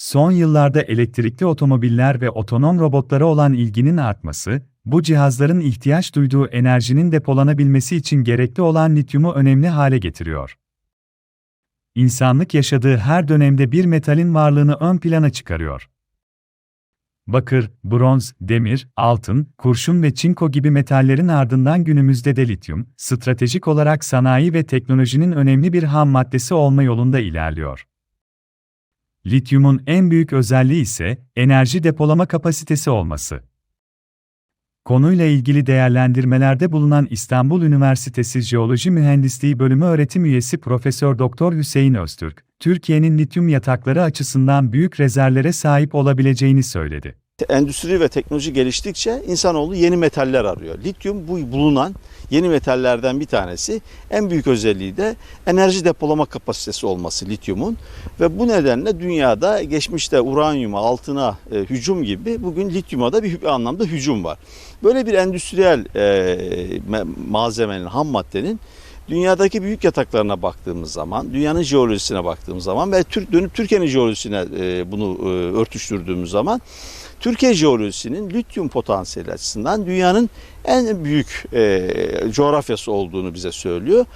Son yıllarda elektrikli otomobiller ve otonom robotlara olan ilginin artması, bu cihazların ihtiyaç duyduğu enerjinin depolanabilmesi için gerekli olan lityumu önemli hale getiriyor. İnsanlık yaşadığı her dönemde bir metalin varlığını ön plana çıkarıyor. Bakır, bronz, demir, altın, kurşun ve çinko gibi metallerin ardından günümüzde de lityum, stratejik olarak sanayi ve teknolojinin önemli bir ham maddesi olma yolunda ilerliyor. Lityumun en büyük özelliği ise enerji depolama kapasitesi olması. Konuyla ilgili değerlendirmelerde bulunan İstanbul Üniversitesi Jeoloji Mühendisliği Bölümü öğretim üyesi Profesör Doktor Hüseyin Öztürk, Türkiye'nin lityum yatakları açısından büyük rezervlere sahip olabileceğini söyledi. Endüstri ve teknoloji geliştikçe insanoğlu yeni metaller arıyor. Lityum bu bulunan yeni metallerden bir tanesi. En büyük özelliği de enerji depolama kapasitesi olması lityumun. Ve bu nedenle dünyada geçmişte uranyuma, altına e, hücum gibi bugün lityuma da bir anlamda hücum var. Böyle bir endüstriyel e, malzemenin, ham maddenin dünyadaki büyük yataklarına baktığımız zaman, dünyanın jeolojisine baktığımız zaman ve Türk, dönüp Türkiye'nin jeolojisine e, bunu e, örtüştürdüğümüz zaman Türkiye jeolojisinin lityum potansiyeli açısından dünyanın en büyük e, coğrafyası olduğunu bize söylüyor.